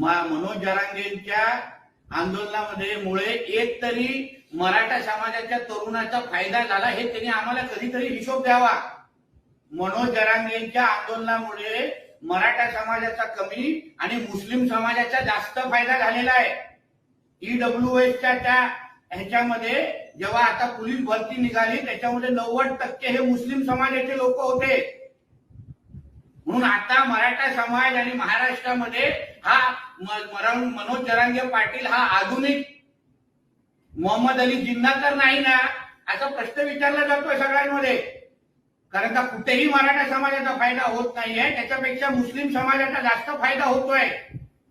मनोज जरांगेंच्या आंदोलनामध्ये मुळे एक तरी मराठा समाजाच्या तरुणाचा फायदा झाला हे त्यांनी आम्हाला कधीतरी हिशोब द्यावा. मनोज जरांगेंच्या आंदोलनामुळे मराठा समाजाचा कमी आणि मुस्लिम समाजाचा जास्त फायदा झालेला आहे. ईडब्ल्यू एसच्या त्या ह्याच्यामध्ये जेव्हा आता पोलीस भरती निघाली त्याच्यामध्ये नव्वद टक्के हे मुस्लिम समाजाचे लोक होते. म्हणून आता मराठा समाज आणि महाराष्ट्रामध्ये हा मरण- मनोज जरांगे पाटील हा आधुनिक मोहम्मद अली जिन्ना तर नाही ना असा प्रश्न विचारला जातोय सगळ्यांमध्ये. कारण का कुठेही मराठा समाजाचा फायदा होत नाहीये त्याच्यापेक्षा मुस्लिम समाजाचा जास्त फायदा होतोय.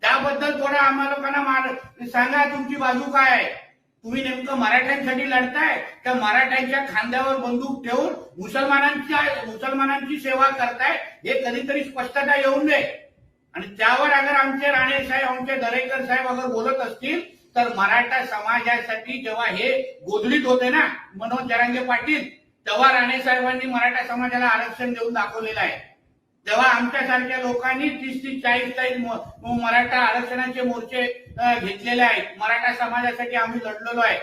त्याबद्दल थोडा आम्हा लोकांना सांगा तुमची बाजू काय आहे. तुम्ही नेमकं मराठ्यांसाठी लढताय त्या मराठ्यांच्या खांद्यावर बंदूक ठेवून मुसलमानांच्या मुसलमानांची सेवा करताय हे कधीतरी स्पष्टता येऊन दे आणि त्यावर अगर आमचे राणे साहेब आमचे दरेकर साहेब अगर बोलत असतील तर मराठा समाजासाठी जेव्हा हे गोधडीत होते ना मनोज जरांगे पाटील तेव्हा राणे साहेबांनी मराठा समाजाला आरक्षण देऊन दाखवलेलं आहे. तेव्हा आमच्यासारख्या लोकांनी तीस तीस चाळीस चाळीस मराठा आरक्षणाचे मोर्चे घेतलेले आहेत. मराठा समाजासाठी आम्ही लढलेलो आहे.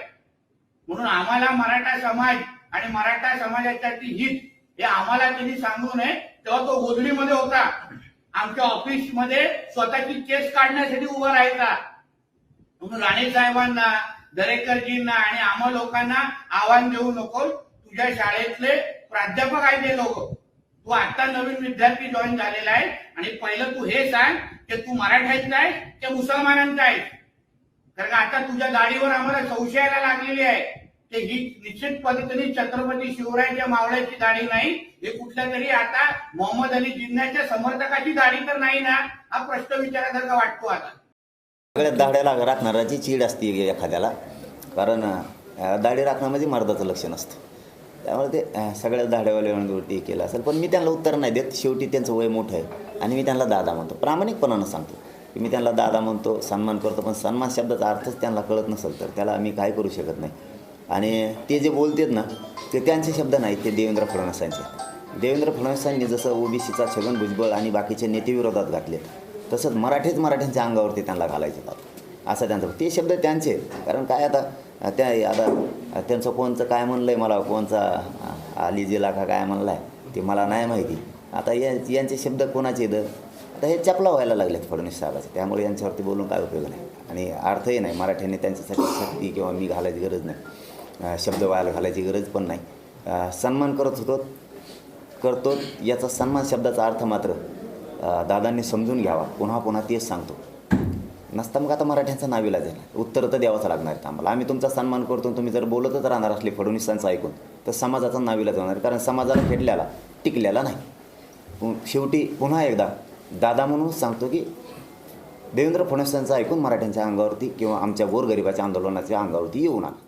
म्हणून आम्हाला मराठा समाज आणि मराठा समाजासाठी हित हे आम्हाला त्यांनी सांगू नये. तेव्हा तो गोधडीमध्ये होता. आमच्या ऑफिसमध्ये स्वतःची केस काढण्यासाठी उभा राहायचा. म्हणून राणे साहेबांना दरेकरजींना आणि आम्हा लोकांना आव्हान देऊ नको. तुझ्या शाळेतले प्राध्यापक आहेत ते लोक. तू आता नवीन विद्यार्थी जॉईन झालेला आहे. आणि पहिलं तू हे सांग की तू मराठ्यांचा आहे की मुसलमानांचा आहे कारण का आता तुझ्या गाडीवर आम्हाला संशयाला लागलेली आहे की ही निश्चित पद्धतीने छत्रपती शिवरायांच्या मावळ्याची दाढी नाही. हे कुठल्या तरी आता मोहम्मद अली जिन्नाच्या समर्थकाची दाढी तर नाही ना हा प्रश्न विचारासारखा वाटतो आता. सगळ्यात दाढ्याला राखणाराची चीड असते एखाद्याला. कारण दाढी राखण्यामध्ये मर्दाचं लक्षण असतं. त्यामुळे ते सगळ्या सगळ्याच दाढ्यावाल्यावरती केलं असेल. पण मी त्यांना उत्तर नाही देत. शेवटी त्यांचं वय मोठं आहे. आणि मी त्यांना दादा म्हणतो. प्रामाणिकपणानं सांगतो. की मी त्यांना दादा म्हणतो सन्मान करतो. पण सन्मान शब्दाचा अर्थच त्यांना कळत नसेल तर त्याला मी काय करू शकत नाही. आणि ते जे बोलतात ना ते त्यांचे शब्द नाहीत. ते देवेंद्र फडणवीसांचे. देवेंद्र फडणवीसांनी जसं ओबीसीचा छगन भुजबळ आणि बाकीचे नेते विरोधात घातले तसंच मराठीच मराठ्यांच्या अंगावरती त्यांना घालायचे असं त्यांचं ते शब्द त्यांचे कारण काय आता त्या आता त्यांचं कोणचं काय म्हणलं आहे मला कोणचा अं, अली जिला का काय म्हणला आहे ते मला नाही माहिती. आता या यांचे शब्द कोणाचे द आता हे चपला व्हायला लागलेत फडणवीस साहेबाचे. त्यामुळे यांच्यावरती बोलून काय उपयोग नाही. आणि अर्थही नाही. मराठ्यांनी त्यांच्यासाठी शक्ती किंवा मी घालायची गरज नाही. शब्द व्हायला घालायची गरज पण नाही. सन्मान करत होतो करतो. याचा सन्मान शब्दाचा अर्थ मात्र दादांनी समजून घ्यावा. पुन्हा पुन्हा तेच सांगतो. नसता मग आता मराठ्यांचा नाविला झाला उत्तर तर द्यावंच लागणार आहेत आम्हाला. आम्ही तुमचा सन्मान करतो तुम्ही जर बोलतच राहणार असले फडणवीसांचं ऐकून तर समाजाचा नाविला जाणार कारण समाजाला फेडल्याला टिकलेला नाही. शेवटी पुन्हा एकदा दादा म्हणून सांगतो की देवेंद्र फडणवीसांचं ऐकून मराठ्यांच्या अंगावरती किंवा आमच्या गोरगरिबाच्या आंदोलनाच्या अंगावरती येऊ नका.